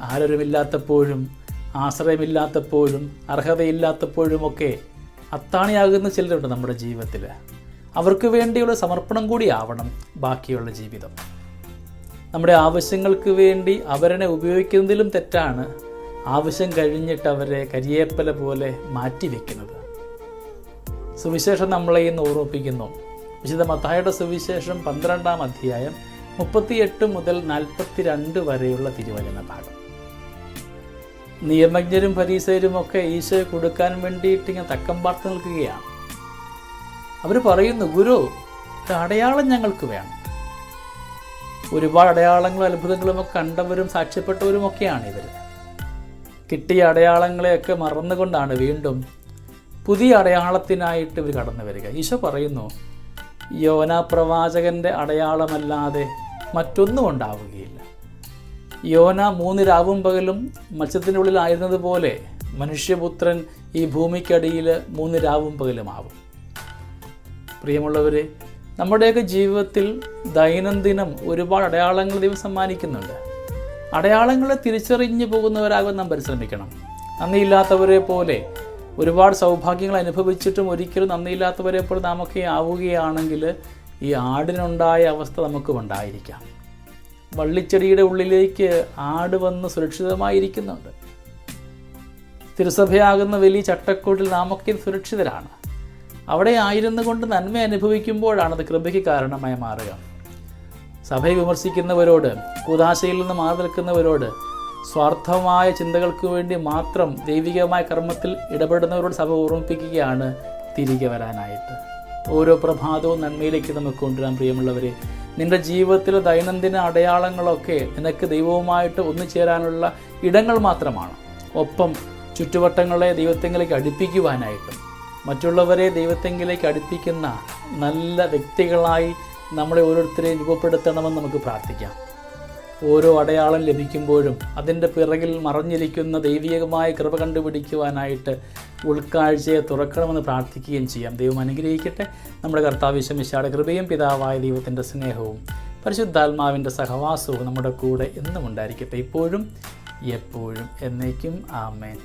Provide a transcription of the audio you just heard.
ആരൊരുമില്ലാത്തപ്പോഴും ആശ്രയമില്ലാത്തപ്പോഴും അർഹതയില്ലാത്തപ്പോഴുമൊക്കെ അത്താണിയാകുന്ന ചിലരുണ്ട് നമ്മുടെ ജീവിതത്തിൽ. അവർക്ക് വേണ്ടിയുള്ള സമർപ്പണം കൂടി ആവണം ബാക്കിയുള്ള ജീവിതം. നമ്മുടെ ആവശ്യങ്ങൾക്ക് വേണ്ടി അവരെ ഉപയോഗിക്കുന്നതിലും തെറ്റാണ് ആവശ്യം കഴിഞ്ഞിട്ട് അവരെ കരിയേപ്പല പോലെ മാറ്റി മാറ്റിവെക്കുന്നത് സുവിശേഷം നമ്മളെ ഇന്ന് ഓർമ്മിപ്പിക്കുന്നു. വിശുദ്ധ മത്തായുടെ സുവിശേഷം പന്ത്രണ്ടാം അധ്യായം മുപ്പത്തിയെട്ട് മുതൽ നാൽപ്പത്തിരണ്ട് വരെയുള്ള തിരുവചന ഭാഗം. നിയമജ്ഞരും പരീസരും ഒക്കെ ഈശോയെ കൊടുക്കാൻ വേണ്ടിയിട്ട് ഇങ്ങനെ തക്കം പാർത്ത് നിൽക്കുകയാണ്. അവർ പറയുന്നു ഗുരു ഒരു അടയാളം ഞങ്ങൾക്ക് വേണം. ഒരുപാട് അടയാളങ്ങളും അത്ഭുതങ്ങളും ഒക്കെ കണ്ടവരും സാക്ഷ്യപ്പെട്ടവരും ഒക്കെയാണ് ഇവർ കിട്ടിയ അടയാളങ്ങളെയൊക്കെ മറന്നുകൊണ്ടാണ് വീണ്ടും പുതിയ അടയാളത്തിനായിട്ട് ഇവർ കടന്നു വരിക. ഈശോ പറയുന്നു യോന പ്രവാചകന്റെ അടയാളമല്ലാതെ മറ്റൊന്നും ഉണ്ടാവുകയില്ല. യോന മൂന്ന് രാവും പകലും മത്സ്യത്തിന്റെ ഉള്ളിലായിരുന്നതുപോലെ മനുഷ്യപുത്രൻ ഈ ഭൂമിക്കടിയിൽ മൂന്ന് രാവും പകലുമാവും. പ്രിയമുള്ളവരെ നമ്മുടെയൊക്കെ ജീവിതത്തിൽ ദൈനംദിനം ഒരുപാട് അടയാളങ്ങൾ ദൈവം സമ്മാനിക്കുന്നുണ്ട്. അടയാളങ്ങളെ തിരിച്ചറിഞ്ഞു പോകുന്നവരാകാൻ നാം പരിശ്രമിക്കണം. നന്ദിയില്ലാത്തവരെ പോലെ ഒരുപാട് സൗഭാഗ്യങ്ങൾ അനുഭവിച്ചിട്ടും ഒരിക്കലും നന്ദിയില്ലാത്തവരെ പോലെ നാമൊക്കെ ആവുകയാണെങ്കിൽ ഈ ആടിനുണ്ടായ അവസ്ഥ നമുക്കും ഉണ്ടായിരിക്കാം വള്ളിച്ചെടിയുടെ ഉള്ളിലേക്ക് ആട് വന്ന് സുരക്ഷിതമായിരിക്കുന്നുണ്ട്. തിരുസഭയാകുന്ന വലിയ ചട്ടക്കൂട്ടിൽ നാമൊക്കെ സുരക്ഷിതരാണ്. അവിടെ ആയിരുന്നു കൊണ്ട് നന്മ അനുഭവിക്കുമ്പോഴാണ് അത് കൃപയ്ക്ക് കാരണമായി മാറുക. സഭയെ വിമർശിക്കുന്നവരോട് കുതാശയിൽ നിന്ന് മാറി നിൽക്കുന്നവരോട് സ്വാർത്ഥമായ ചിന്തകൾക്ക് വേണ്ടി മാത്രം ദൈവികമായ കർമ്മത്തിൽ ഇടപെടുന്നവരോട് സഭ ഓർമ്മിപ്പിക്കുകയാണ് തിരികെ വരാനായിട്ട്. ഓരോ പ്രഭാതവും നന്മയിലേക്ക് നമുക്ക് കൊണ്ടുവരാൻ പ്രിയമുള്ളവരെ നിന്റെ ജീവിതത്തിലെ ദൈനംദിന അടയാളങ്ങളൊക്കെ നിനക്ക് ദൈവവുമായിട്ട് ഒന്നുചേരാനുള്ള ഇടങ്ങൾ മാത്രമാണ്. ഒപ്പം ചുറ്റുവട്ടങ്ങളെ ദൈവത്തെങ്കിലേക്ക് അടുപ്പിക്കുവാനായിട്ടും മറ്റുള്ളവരെ ദൈവത്തെങ്കിലേക്ക് അടുപ്പിക്കുന്ന നല്ല വ്യക്തികളായി നമ്മളെ ഓരോരുത്തരെയും രൂപപ്പെടുത്തണമെന്ന് നമുക്ക് പ്രാർത്ഥിക്കാം. ഓരോ അടയാളം ലഭിക്കുമ്പോഴും അതിന്റെ പിറകിൽ മറഞ്ഞിരിക്കുന്ന ദൈവികമായ കൃപ കണ്ടുപിടിക്കുവാനായിട്ട് ഉൾക്കാഴ്ചയെ തുറക്കണമെന്ന് പ്രാർത്ഥിക്കുകയും ചെയ്യാം. ദൈവം അനുഗ്രഹിക്കട്ടെ. നമ്മുടെ കർത്താവ് വിശാല കൃപയും പിതാവായ ദൈവത്തിന്റെ സ്നേഹവും പരിശുദ്ധാത്മാവിന്റെ സഹവാസവും നമ്മുടെ കൂടെ എന്നും ഉണ്ടായിരിക്കട്ടെ. ഇപ്പോഴും എപ്പോഴും എന്നേക്കും. ആമേൻ.